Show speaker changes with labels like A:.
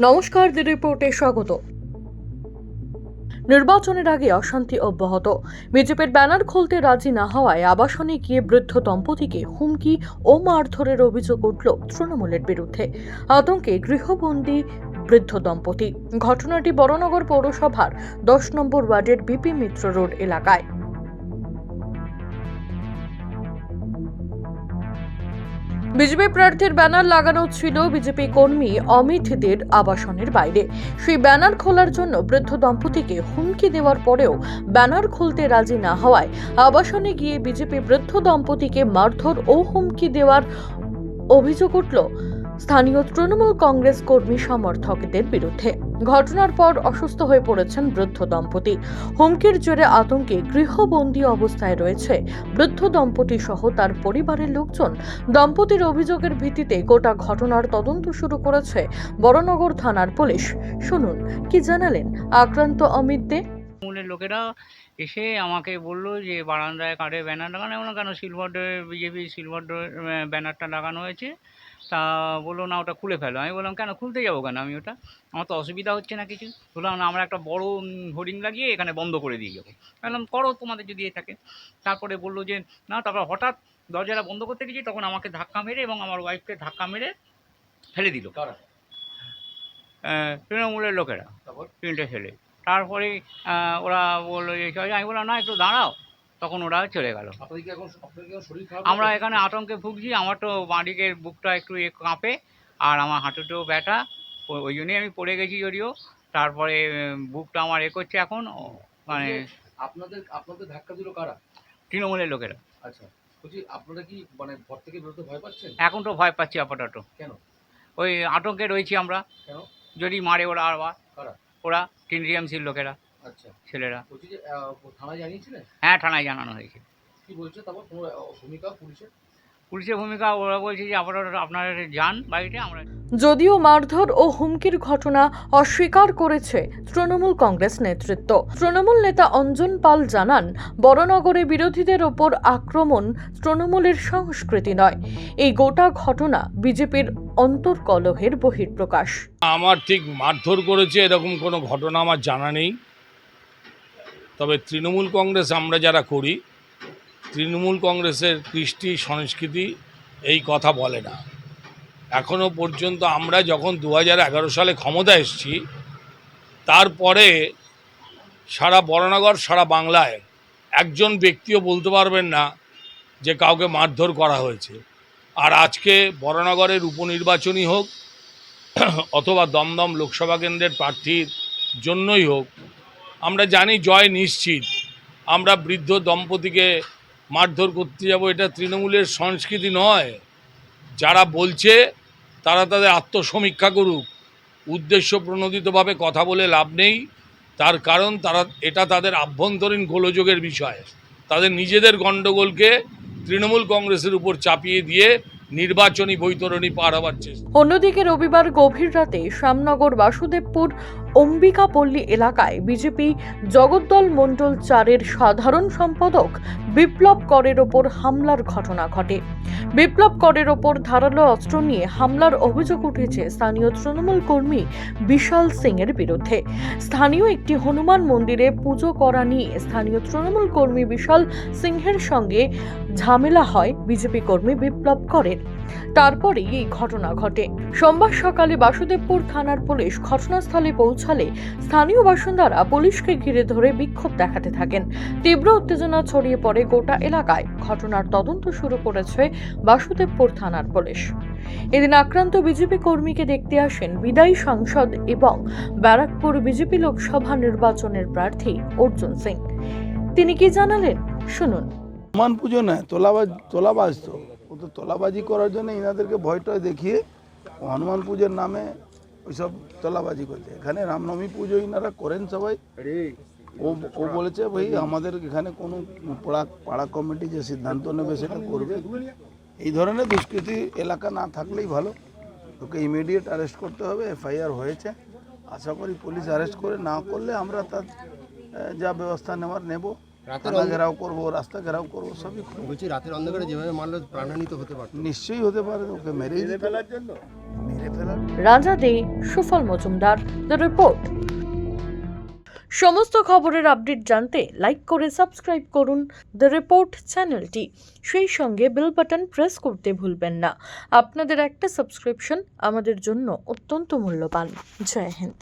A: নমস্কার, দি রিপোর্টে স্বাগত। নির্বাচনের আগে অশান্তি অব্যাহত। বিজেপির ব্যানার খুলতে রাজি না হওয়ায় আবাসনে গিয়ে বৃদ্ধ দম্পতিকে হুমকি ও মারধরের অভিযোগ উঠল তৃণমূলের বিরুদ্ধে। আতঙ্কে গৃহবন্দী বৃদ্ধ দম্পতি। ঘটনাটি বড়নগর পৌরসভার দশ নম্বর ওয়ার্ডের বিপি মিত্র রোড এলাকায়। বিজেপি প্রার্থীর ব্যানার লাগানো ছিল বিজেপি কর্মী অমিতদের আবাসনের বাইরে। সেই ব্যানার খোলার জন্য বৃদ্ধ দম্পতিকে হুমকি দেওয়ার পরেও ব্যানার খুলতে রাজি না হওয়ায় আবাসনে গিয়ে বিজেপি বৃদ্ধ দম্পতিকে মারধর ও হুমকি দেওয়ার অভিযোগ উঠল। স্থানীয় তৃণমূল কংগ্রেস কর্মী সমর্থকদের বিরুদ্ধে। ঘটনার পর অসুস্থ হয়ে পড়েছেন বৃদ্ধ দম্পতি। হুমকির জোরে আতঙ্কে গৃহবন্দী অবস্থায় রয়েছে বৃদ্ধ দম্পতি সহ তার পরিবারের লোকজন। দম্পতির অভিযোগের ভিত্তিতে গোটা ঘটনার তদন্ত শুরু করেছে বড়নগর থানার পুলিশ। শুনুন, কি জানালেন আক্রান্ত অমিত দে?
B: তৃণমূলের লোকেরা এসে আমাকে বলল যে, বারান্দায় কাঠে ব্যানার লাগানো, কেন সিলভার বিজেপি সিলভার ব্যানারটা লাগানো হয়েছে? তা বলল না ওটা খুলে ফেলো। আমি বললাম কেন খুলতে যাব কেন? আমি ওটা আমার তো অসুবিধা হচ্ছে না কিছু। বললাম না আমরা একটা বড় হোর্ডিং লাগিয়ে এখানে বন্ধ করে দিয়ে যাব। বললাম করো তোমাদের যদি এ থাকে। তারপরে বলল যে না তারপর হঠাৎ দরজাটা বন্ধ করতে গেছি তখন আমাকে ধাক্কা মেরে এবং আমার ওয়াইফকে ধাক্কা মেরে ফেলে দিল। তৃণমূলের লোকেরা। তিনটে ছেলে। তারপরে ওরা বলল যে আমি বললাম না একটু দাঁড়াও। তখন ওরা চলে গেল। আমরা এখানে আতঙ্কে ভুগছি আমার তো বাঁদিকের বুকটা একটু এ কাঁপে আর আমার হাঁটুতেও ব্যথা ও- ওই জন্যই আমি পড়ে গেছি যদিও। তারপরে বুকটা আমার এ করছে এখন মানে
C: আপনাদের আপনাদের ধাক্কা দিল কারা?
B: তৃণমূলের লোকেরা।
C: আচ্ছা বলছি আপনারা কি মানে ঘর থেকে বেরোতে ভয় পাচ্ছেন?
B: এখন তো ভয় পাচ্ছি আপাতত।
C: কেন?
B: ওই আতঙ্কে রয়েছি আমরা।
C: কেন?
B: যদি মারে ওরা আবার। ওরা টিএমসির লোকেরা।
C: আচ্ছা।
B: ছেলেরা।
C: থানায় জানিয়েছিলেন
B: হ্যাঁ থানায় জানানো হয়েছে।
C: কি বলছে? তারপর ভূমিকা পুলিশের?
B: পুলিশের ভূমিকা ওরা বলছে যে আপাতত আপনারা যান বাড়িতে আমরা
A: যদিও মারধর ও হুমকির ঘটনা অস্বীকার করেছে তৃণমূল কংগ্রেস নেতৃত্ব। তৃণমূল নেতা অঞ্জন পাল জানান বড়নগরে বিরোধীদের ওপর আক্রমণ তৃণমূলের সংস্কৃতি নয়। এই গোটা ঘটনা বিজেপির অন্তর্কলহের বহিঃপ্রকাশ।
D: আমার ঠিক মারধর করেছে এরকম কোনো ঘটনা আমার জানা নেই। তবে তৃণমূল কংগ্রেস আমরা যারা করি, তৃণমূল কংগ্রেসের কৃষ্টি, সংস্কৃতি এই কথা বলে না। এখনও পর্যন্ত আমরা যখন দু সালে ক্ষমতা এসেছি, তারপরে সারা বরানগর সারা বাংলায় একজন ব্যক্তিও বলতে পারবেন না যে কাউকে মারধর করা হয়েছে। আর আজকে বরানগরের উপনির্বাচনই হোক, অথবা দমদম লোকসভা কেন্দ্রের প্রার্থীর জন্যই হোক আমরা জানি জয় নিশ্চিত। আমরা বৃদ্ধ দম্পতিকে মারধর করতে যাব, এটা তৃণমূলের সংস্কৃতি নয়। যারা বলছে, তারা তাদের আত্মসমীক্ষা করুক। উদ্দেশ্য প্রণোদিতভাবে কথা বলে লাভ নেই। তার কারণ, তারা, এটা তাদের আভ্যন্তরীণ গোলযোগের বিষয়। তাদের নিজেদের গণ্ডগোলকে তৃণমূল কংগ্রেসের উপর চাপিয়ে দিয়ে নির্বাচনী বৈতরণী পার হবার চেষ্টা।
A: অন্যদিকে রবিবার গভীর রাতে শ্যামনগর বাসুদেবপুর অম্বিকাপল্লী এলাকায় বিজেপি জগদ্দল মণ্ডল চারের সাধারণ সম্পাদক বিপ্লব করের ওপর হামলার ঘটনা ঘটে। বিপ্লব করের ওপর ধারালো অস্ত্র নিয়ে হামলার অভিযোগ উঠেছে স্থানীয় তৃণমূল কর্মী বিশাল সিং এর বিরুদ্ধে। স্থানীয় একটি হনুমান মন্দিরে পুজো করা নিয়ে স্থানীয় তৃণমূল কর্মী বিশাল সিংহের সঙ্গে ঝামেলা হয়। বিজেপি কর্মী বিপ্লব করের তারপরেই এই ঘটনা ঘটে। সোমবার সকালে বাসুদেবপুর থানার পুলিশ ঘটনাস্থলে পৌঁছালে স্থানীয় বাসিন্দারা পুলিশকে ঘিরে ধরে বিক্ষোভ দেখাতে থাকেন। তীব্র উত্তেজনা ছড়িয়ে পড়ে গোটা এলাকায়। ঘটনার তদন্ত শুরু করেছে বাসুদেবপুর থানার পুলিশ। এদিন আক্রান্ত বিজেপি কর্মীকে দেখতে আসেন বিদায়ী সাংসদ এবং ব্যারাকপুর বিজেপি লোকসভা নির্বাচনের প্রার্থী অর্জুন সিং। তিনি কি জানালেন? শুনুন।
E: মান পুজো নয় তোলাবাজ তোলাবাজ তো। ও তো তোলাবাজি করার জন্য ইনাদেরকে ভয় টয় দেখিয়ে হনুমান পুজোর নামে ওইসব তলাবাজি করছে। এখানে রামনবমী পুজো ইনারা করেন সবাই। ও ও বলেছে, ভাই, আমাদের এখানে কোনো পাড়া পাড়া কমিটি যে সিদ্ধান্ত নেবে সেটা করবে। এই ধরনের দুষ্কৃতি এলাকা না থাকলেই ভালো। ওকে ইমিডিয়েট অ্যারেস্ট করতে হবে, এফআইআর হয়েছে। আশা করি পুলিশ অ্যারেস্ট করে না করলে আমরা তার যা ব্যবস্থা নেওয়ার নেব। থানা ঘেরাও করব রাস্তা ঘেরাও করব সবই
F: বলছি রাতের অন্ধকারে যেভাবে মারলো প্রাণহানি হতে পারত।
E: নিশ্চয়ই হতে পারে ওকে মেরেই দিতে মেরে
A: রাজা দে সুফল মজুমদার দ্য রিপোর্ট। সমস্ত খবরের আপডেট জানতে লাইক করে সাবস্ক্রাইব করুন দ্য রিপোর্ট চ্যানেলটি। সেই সঙ্গে বেল বাটন প্রেস করতে ভুলবেন না। আপনাদের একটা সাবস্ক্রিপশন আমাদের জন্য অত্যন্ত মূল্যবান। জয় হিন্দ।